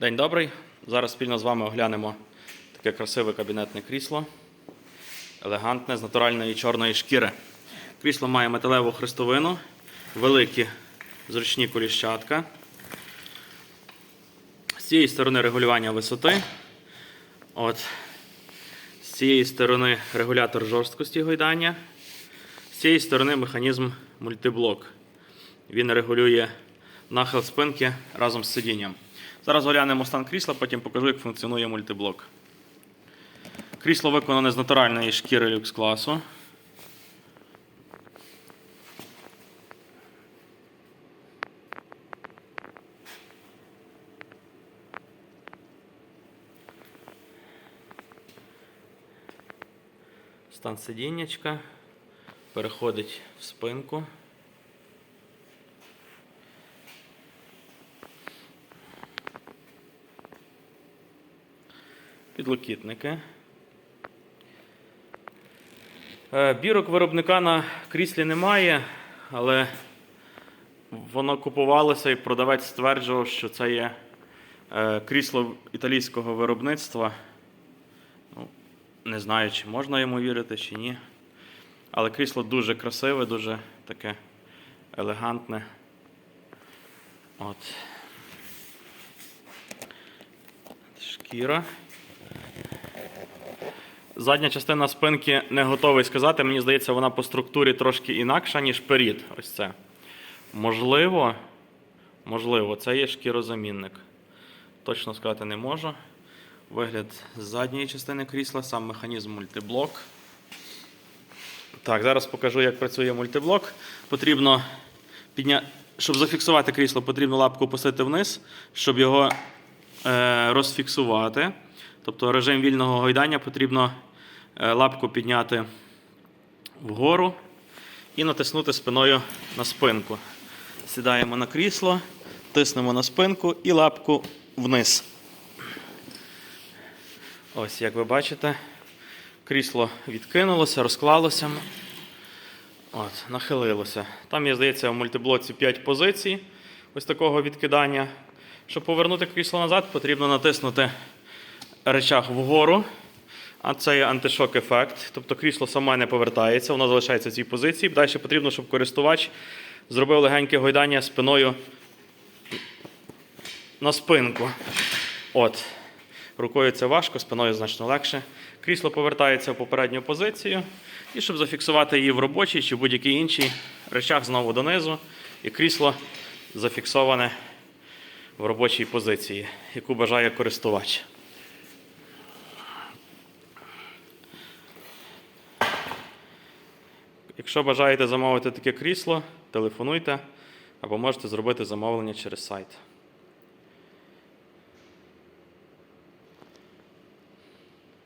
День добрий. Зараз спільно з вами оглянемо таке красиве кабінетне крісло. Елегантне з натуральної чорної шкіри. Крісло має металеву хрестовину, великі зручні коліщатка. З цієї сторони регулювання висоти. От. З цієї сторони регулятор жорсткості гойдання. З цієї сторони механізм мультиблок. Він регулює нахил спинки разом з сидінням. Зараз оглянемо стан крісла, потім покажу, як функціонує мультиблок. Крісло виконане з натуральної шкіри люкс класу. Стан сидіннячка переходить в спинку. Підлокітники. Е, Бірок виробника на кріслі немає, але воно купувалося і продавець стверджував, що це є е, крісло італійського виробництва. Ну, не знаю, чи можна йому вірити, чи ні. Але крісло дуже красиве, дуже таке елегантне. От. Шкіра. Задня частина спинки не готовий сказати. Мені здається, вона по структурі трошки інакша, ніж перід. Ось це. Можливо, можливо, це є шкірозамінник. Точно сказати не можу. Вигляд задньої частини крісла, сам механізм мультиблок. Так, зараз покажу, як працює мультиблок. Потрібно підня... Щоб зафіксувати крісло, потрібно лапку опустити вниз, щоб його е, розфіксувати. Тобто режим вільного гойдання потрібно лапку підняти вгору і натиснути спиною на спинку. Сідаємо на крісло, тиснемо на спинку і лапку вниз. Ось, як ви бачите, крісло відкинулося, розклалося. От, нахилилося. Там є, здається, в мультиблоці 5 позицій ось такого відкидання. Щоб повернути крісло назад, потрібно натиснути речах вгору. А це є антишок ефект. Тобто крісло саме не повертається, воно залишається в цій позиції. Далі потрібно, щоб користувач зробив легеньке гойдання спиною на спинку. От. Рукою це важко, спиною значно легше. Крісло повертається в попередню позицію. І щоб зафіксувати її в робочій чи будь-якій іншій речах знову донизу. І крісло зафіксоване в робочій позиції, яку бажає користувач. Якщо бажаєте замовити таке крісло, телефонуйте або можете зробити замовлення через сайт.